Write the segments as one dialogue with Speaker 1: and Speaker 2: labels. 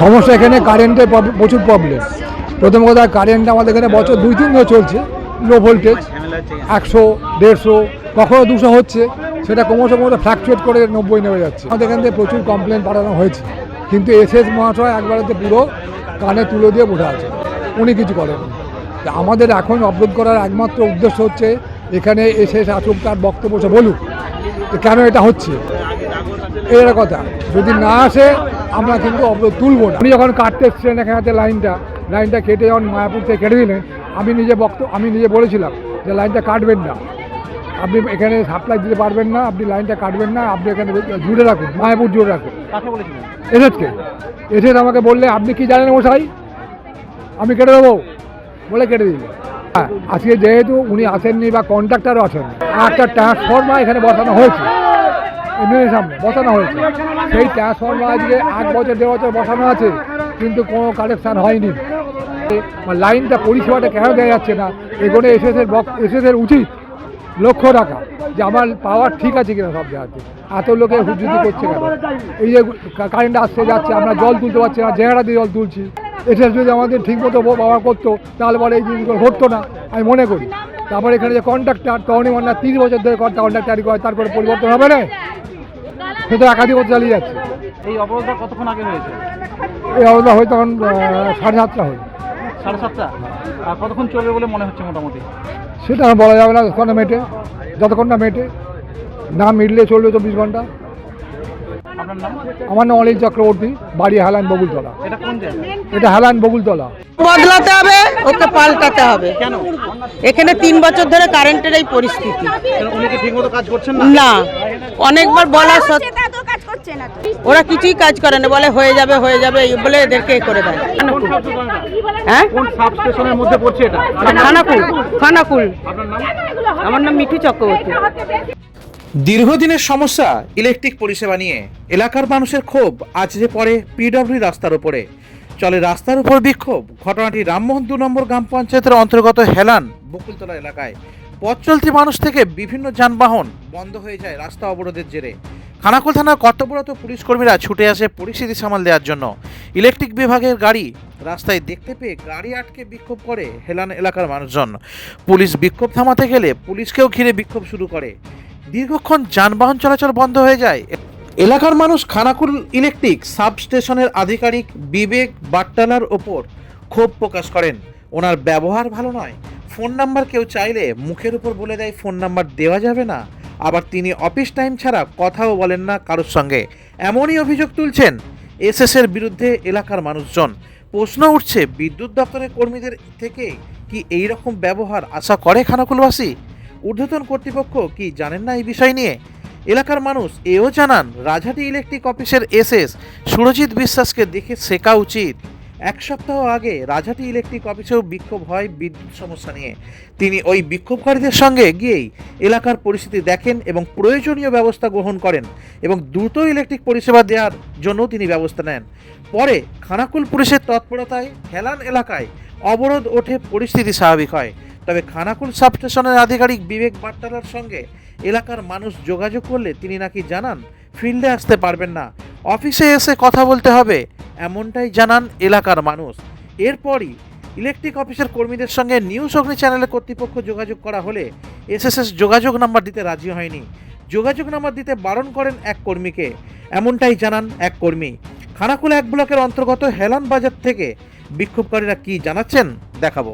Speaker 1: সমস্যা এখানে কারেন্টের প্রচুর প্রবলেম প্রথম কথা কারেন্ট আমাদের এখানে বছর দুই, তিন ধরে চলছে লো ভোল্টেজ একশো, দেড়শো, কখনো দুশো হচ্ছে, সেটা ক্রমশ ক্রমশ ফ্ল্যাকচুয়েট করে নব্বই নেমে যাচ্ছে। আমাদের এখান থেকে প্রচুর কমপ্লেন পাঠানো হয়েছে, কিন্তু এসএস মহাশয় একবারেতে পুরো কানে তুলে দিয়ে বসে আছে, উনি কিছু করেন আমাদের এখন অবরোধ করার একমাত্র উদ্দেশ্য হচ্ছে, এখানে এসএস আসুক, তার বক্তব্য বলুক কেন এটা হচ্ছে? এর কথা। যদি না আসে আমরা কিন্তু তুলব না। উনি যখন কাটতে এসছিলেন এখানে হাতে লাইনটা লাইনটা কেটে যখন মায়াপুর থেকে কেটে দিলেন আমি নিজে বক্ত আমি নিজে বলেছিলাম যে লাইনটা কাটবেন না। আপনি এখানে সাপ্লাই দিতে পারবেন না আপনি লাইনটা কাটবেন না আপনি এখানে জুড়ে রাখুন মায়াপুর জুড়ে রাখুন। এসেছে এসে আমাকে বললে আপনি কি জানেন মশাই? আমি কেটে দেবো। বলে কেটে দিল। হ্যাঁ আজকে যেহেতু উনি আসেননি বা কন্ট্রাক্টারও আসেন আর একটা ট্রান্সফর্মার এখানে বসানো হয়েছে। এমএলএর সামনে বসানো হয়েছে। সেই ট্রান্সফর্মার আজকে এক বছর, দেড় বছর বসানো আছে, কিন্তু কোনো কানেকশান হয়নি। বা লাইনটা, পরিষেবাটা কেন দেওয়া যাচ্ছে না? এখানে এসএসের এসএসের উচিত লক্ষ্য রাখা যে আমার পাওয়ার ঠিক আছে কিনা সব জায়গাতে এত লোকে হুজুতি করছে কেন? এই যে কারেন্ট আসতে যাচ্ছে, আমরা জল তুলতে পারছি না জেহারা দিয়ে জল তুলছি। এসএস যদি আমাদের ঠিক মতো ব্যবহার করতো, তাহলে পরে এই জিনিসগুলো ঘটতো না, আমি মনে করি। তারপরে এখানে যে কন্ট্রাক্টার তখনই মানে তিরিশ বছর ধরে কন্ট্রাক্টারি করে, তারপরে পরিবর্তন হবে না? সে তো একাধিক চালিয়ে যাচ্ছে
Speaker 2: এই অবরোধটা কতক্ষণ আগে হয়েছে?
Speaker 1: এই অবস্থা হয় তখন সাড়ে সাতটা হয়।
Speaker 2: সাড়ে সাতটা? আর কতক্ষণ চলবে বলে মনে হচ্ছে মোটামুটি?
Speaker 1: সেটা বলা যাবে না যতক্ষণ না মেটে যতক্ষণ না মেটে। না মিটলে চলবে চব্বিশ ঘণ্টা।
Speaker 2: আপনার নাম?
Speaker 1: আমার নাম অনিল চক্রবর্তী বাড়ি হেলান বগুলতলা।
Speaker 2: এটা কোন জায়গা?
Speaker 1: এটা হেলান বগুলতলা।
Speaker 3: বদলাতে হবে ওকে পাল্টাতে হবে।
Speaker 2: কেন?
Speaker 3: এখানে তিন বছর ধরে কারেন্টের এই পরিস্থিতি।
Speaker 2: কাজ করছেন না
Speaker 3: অনেকবার বলা সত্ত্বেও
Speaker 4: না তো।
Speaker 3: ওরা কিছুই কাজ করে না বলে হয়ে যাবে হয়ে যাবে বলে এদেরকে করে দেয়? হ্যাঁ?
Speaker 2: কোন সাব স্টেশনের মধ্যে পড়ছে এটা?
Speaker 3: খানাকুল খানাকুল। আমার নাম মিঠু চক্রবর্তী।
Speaker 5: দীর্ঘদিনের সমস্যা ইলেকট্রিক পরিষেবা নিয়ে। এলাকার মানুষের ক্ষোভ আজ যে পড়ে পিডব্লিউ রাস্তার উপরে। চলে রাস্তার উপর বিক্ষোভ ঘটনাটি রামমোহন দু নম্বর গ্রাম পঞ্চায়েতের অন্তর্গত হেলান বকুলতলা এলাকায়। পথ চলতি মানুষ থেকে বিভিন্ন যানবাহন বন্ধ হয়ে যায় রাস্তা অবরোধের জেরে। খানাকুল থানার কর্তব্যরত পুলিশ কর্মীরা ছুটে আসে পরিস্থিতি সামাল দেওয়ার জন্য। ইলেকট্রিক বিভাগের গাড়ি রাস্তায় দেখতে পেয়ে গাড়ি আটকে বিক্ষোভ করে হেলান এলাকার মানুষজন। পুলিশ বিক্ষোভ থামাতে গেলে পুলিশকেও ঘিরে বিক্ষোভ শুরু করে। দীর্ঘক্ষণ যানবাহন চলাচল বন্ধ হয়ে যায়। এলাকার মানুষ খানাকুল ইলেকট্রিক সাব স্টেশনের আধিকারিক বিবেক বাট্টালার ওপর ক্ষোভ প্রকাশ করেন। ওনার ব্যবহার ভালো নয়। ফোন নাম্বার কেউ চাইলে মুখের উপর বলে দেয়, ফোন নাম্বার দেওয়া যাবে না। আবার তিনি অফিস টাইম ছাড়া কথাও বলেন না কারোর সঙ্গে। এমনই অভিযোগ তুলছেন এসএসের বিরুদ্ধে এলাকার মানুষজন। প্রশ্ন উঠছে, বিদ্যুৎ দপ্তরের কর্মীদের থেকে কি এই রকম ব্যবহার আশা করে খানাকুলবাসী? ঊর্ধ্বতন কর্তৃপক্ষ কি জানেন না এই বিষয় নিয়ে? এলাকার মানুষ এও জানান, রাজহাটি ইলেকট্রিক অফিসের এসএস সুরজিৎ বিশ্বাসকে দেখে শেখা উচিত। এক সপ্তাহ আগে রাজহাটি ইলেকট্রিক অফিসেও বিক্ষোভ হয় বিদ্যুৎ সমস্যা নিয়ে। তিনি ওই বিক্ষোভকারীদের সঙ্গে গিয়েই এলাকার পরিস্থিতি দেখেন এবং প্রয়োজনীয় ব্যবস্থা গ্রহণ করেন এবং দ্রুত ইলেকট্রিক পরিষেবা দেওয়ার জন্য তিনি ব্যবস্থা নেন। পরে খানাকুল পুলিশের তৎপরতায় হেলান এলাকায় অবরোধ ওঠে, পরিস্থিতি স্বাভাবিক হয়। তবে খানাকুল সাবস্টেশনের আধিকারিক বিবেক বাট্টালার সঙ্গে এলাকার মানুষ যোগাযোগ করলে তিনি নাকি জানান, ফিল্ডে আসতে পারবেন না। অফিসে এসে কথা বলতে হবে এমনটাই জানান এলাকার মানুষ। এরপরই ইলেকট্রিক অফিসের কর্মীদের সঙ্গে নিউজ অগ্নি চ্যানেলে কর্তৃপক্ষ যোগাযোগ করা হলে এসএসএস যোগাযোগ নাম্বার দিতে রাজি হয়নি। যোগাযোগ নাম্বার দিতে বারণ করেন এক কর্মীকে। এমনটাই জানান এক কর্মী। খানাকুলা এক ব্লকের অন্তর্গত হেলান বাজার থেকে বিক্ষোভকারীরা কি জানাচ্ছেন, দেখাবো।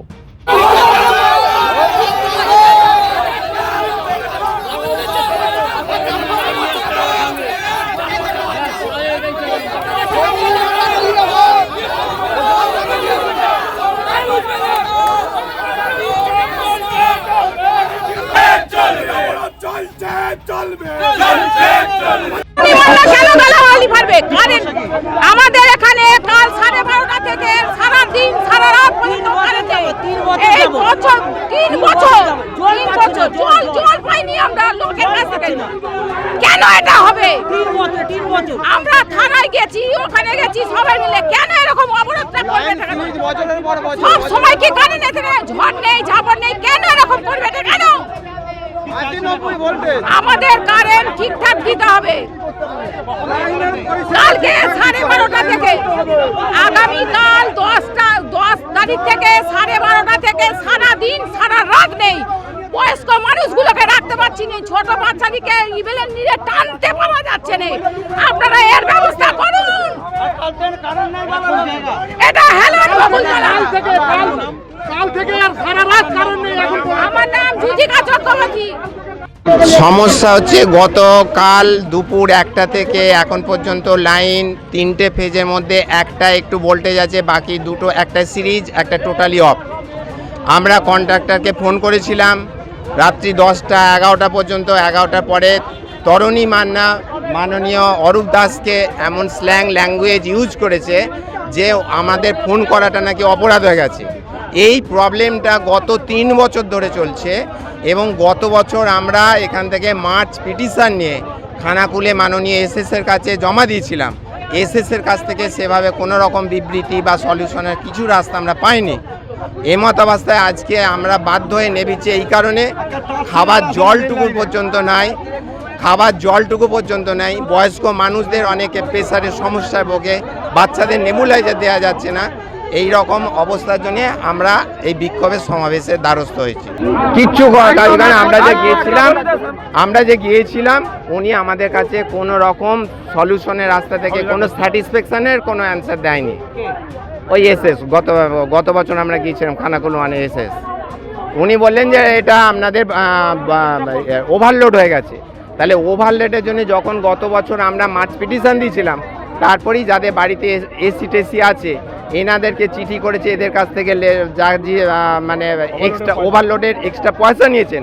Speaker 4: আমাদের এখানে কাল সাড়ে বারোটা থেকে সারা দিন সারা রাত পর্যন্ত কারেন্ট এই বছর তিন বছর তিন বছর। জল জল পাইনি আমরা লোকের কাছ থেকে। কেন এটা হবে? আমরা থানায় গেছি ওখানে গেছি সবাই মিলে। কেন এরকম অবরোধটা করবে সব সময় কি এখানে ঝড় নেই ঝাপড় নেই? কেন এরকম করবে কেন? আমাদের কারেন্ট ঠিকঠাক দিতে হবে। কালকে সাড়ে বারোটা থেকে আগামীকাল দশটা দশ তারিখ থেকে সাড়ে বারোটা থেকে সারা দিন সারা রাত নেই। বয়স্ক মানুষগুলোকে রাখতে পারছি না ছোট বাচ্চাদিকে ইভেলের নিয়ে টানতে পারা যাচ্ছে না। আপনারা এর ব্যবস্থা করুন। এটা হেলান
Speaker 2: কাল থেকে আর সারা রাত কারণ নেই এখন
Speaker 4: আমার নাম জুজিকা চক্রবর্তী।
Speaker 6: সমস্যা হচ্ছে গতকাল দুপুর একটা থেকে এখন পর্যন্ত লাইন তিনটে ফেজের মধ্যে একটা একটু ভোল্টেজ আছে বাকি দুটো একটা সিরিজ একটা টোটালি অফ। আমরা কন্ট্রাক্টরকে ফোন করেছিলাম রাত্রি দশটা এগারোটা পর্যন্ত এগারোটার পরে তরণী মান্না মাননীয় অরূপ দাসকে এমন স্ল্যাং ল্যাঙ্গুয়েজ ইউজ করেছে যে আমাদের ফোন করাটা নাকি অপরাধ হয়ে গেছে। এই প্রবলেমটা গত তিন বছর ধরে চলছে এবং গত বছর আমরা এখান থেকে মার্চ পিটিশন নিয়ে খানাকুলে মাননীয় এসএসের কাছে জমা দিয়েছিলাম। এসএসের কাছ থেকে সেভাবে কোনো রকম বিবৃতি বা সলিউশনের কিছু রাস্তা আমরা পাইনি। এমত অবস্থায় আজকে আমরা বাধ্য হয়ে নেমেছি এই কারণে। খাবার জলটুকু পর্যন্ত নাই। খাবার জলটুকু পর্যন্ত নাই। বয়স্ক মানুষদের অনেকে প্রেশারের সমস্যায় ভোগে। বাচ্চাদের নেবুলাইজার দেওয়া যাচ্ছে না। এই রকম অবস্থার জন্য আমরা এই বিক্ষোভের সমাবেশের দ্বারস্থ হয়েছি। কিচ্ছু কাজ আমরা যে গিয়েছিলাম আমরা যে গিয়েছিলাম উনি আমাদের কাছে কোনো রকম সলিউশনের রাস্তা থেকে কোনো স্যাটিসফ্যাকশনের কোনো অ্যান্সার দেয়নি। ওই এসএস গত গত বছর আমরা গিয়েছিলাম খানাকুল মানে এসএস উনি বললেন যে এটা আপনাদের ওভারলোড হয়ে গেছে। তাহলে ওভারলোডের জন্য যখন গত বছর আমরা মার্চ পিটিশন দিয়েছিলাম তারপরেই যাদের বাড়িতে এসি টেসি আছে এনাদেরকে চিঠি করেছে এদের কাছ থেকে যা যে মানে এক্সট্রা ওভারলোডের এক্সট্রা পয়সা নিয়েছেন।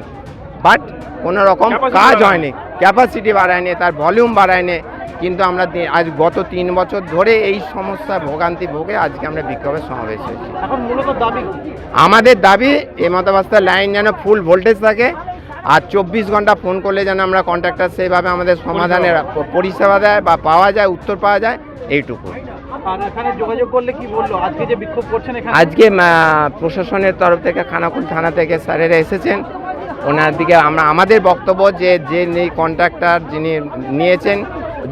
Speaker 6: বাট কোনো রকম কাজ হয়নি। ক্যাপাসিটি বাড়ায়নি তার ভলিউম বাড়ায়নি। কিন্তু আমরা আজ গত তিন বছর ধরে এই সমস্যা ভোগান্তি ভোগে আজকে আমরা বিক্ষোভের সমাবেশ হয়েছি? আমাদের দাবি এই মতাবস্থার লাইন যেন ফুল ভোল্টেজ থাকে আর চব্বিশ ঘণ্টা ফোন করলে যেন আমরা কন্ট্রাক্টর সেইভাবে আমাদের সমাধানের পরিষেবা দেয় বা পাওয়া যায় উত্তর পাওয়া যায় এইটুকু।
Speaker 2: আজকে
Speaker 6: প্রশাসনের তরফ থেকে খানাকুল থানা থেকে স্যারেরা এসেছেন। ওনার দিকে আমরা আমাদের বক্তব্য যে যে কন্ট্রাক্টর যিনি নিয়েছেন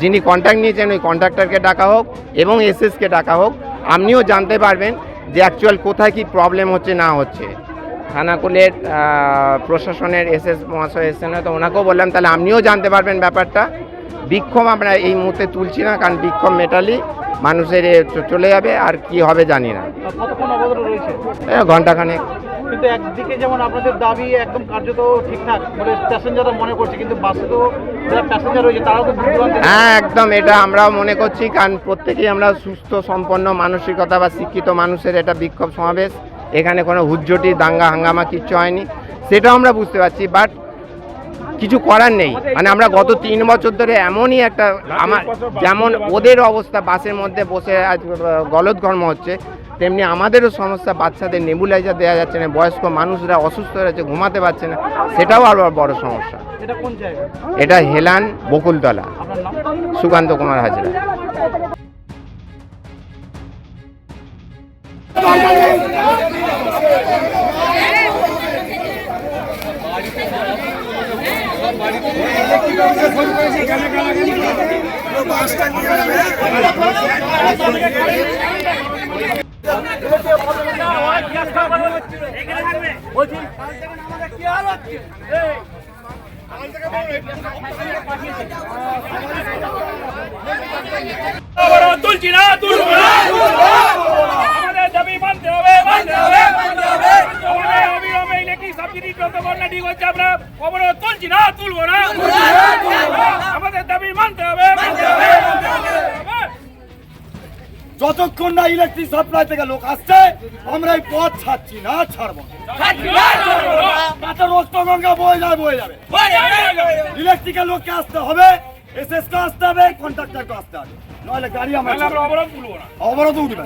Speaker 6: যিনি কন্ট্রাক্ট নিয়েছেন ওই কন্ট্রাক্টরকে ডাকা হোক এবং এসএসকে ডাকা হোক। আপনিও জানতে পারবেন যে অ্যাকচুয়াল কোথায় কি প্রবলেম হচ্ছে না হচ্ছে। খানাকুলের আহ, প্রশাসনের এসএস মহাশয় এসেছেন তো ওনাকেও বললাম তাহলে আপনিও জানতে পারবেন ব্যাপারটা। বিক্ষোভ আমরা এই মুহূর্তে তুলছি না কারণ বিক্ষোভ মেটালি মানুষের চলে যাবে আর কি হবে জানি না। ঘন্টাখানেক
Speaker 2: কিন্তু একদিকে যেমন আপনাদের দাবি একদম কার্যত ঠিকঠাক মানে প্যাসেঞ্জাররা মনে করছে কিন্তু বাসে তো যারা প্যাসেঞ্জার রয়েছে তারাও তো
Speaker 6: হ্যাঁ একদম এটা আমরাও মনে করছি কারণ প্রত্যেকেই আমরা সুস্থ সম্পন্ন মানসিকতা বা শিক্ষিত মানুষের এটা বিক্ষোভ সমাবেশ। এখানে কোনো হুজ্জটি দাঙ্গা হাঙ্গামা কিচ্ছু হয়নি। সেটাও আমরা বুঝতে পারছি বাট কিছু করার নেই। মানে আমরা গত তিন বছর ধরে এমনই একটা আমার যেমন ওদের অবস্থা বাসের মধ্যে বসে আজ গলদঘর্ম হচ্ছে তেমনি আমাদেরও সমস্যা বাচ্চাদের নেবুলাইজার দেওয়া যাচ্ছে না বয়স্ক মানুষরা অসুস্থ হয়ে যাচ্ছে ঘুমাতে পারছে না সেটাও আরও বড় সমস্যা।
Speaker 2: এটা
Speaker 6: হেলান বকুলতলা। সুকান্ত কুমার হাজরা।
Speaker 7: তুলছি না তুলবো না আমরা অবরোধ তুলছি না তুলবো না আমাদের দাবি মানতে হবে
Speaker 8: যতক্ষণ না ইলেকট্রিক সাপ্লাই থেকে লোক আসছে আমরা এই পথ ছাড়ছি না ছাড়বো না। তাতে রক্ত বয়ে যাবে। বয়ে যাবে ইলেকট্রিকের লোককে আসতে হবে এসএস আসতে হবে কন্ট্রাক্টরকে আসতে হবে। নইলে গাড়ি আমরা
Speaker 7: অবরোধ
Speaker 8: উঠবে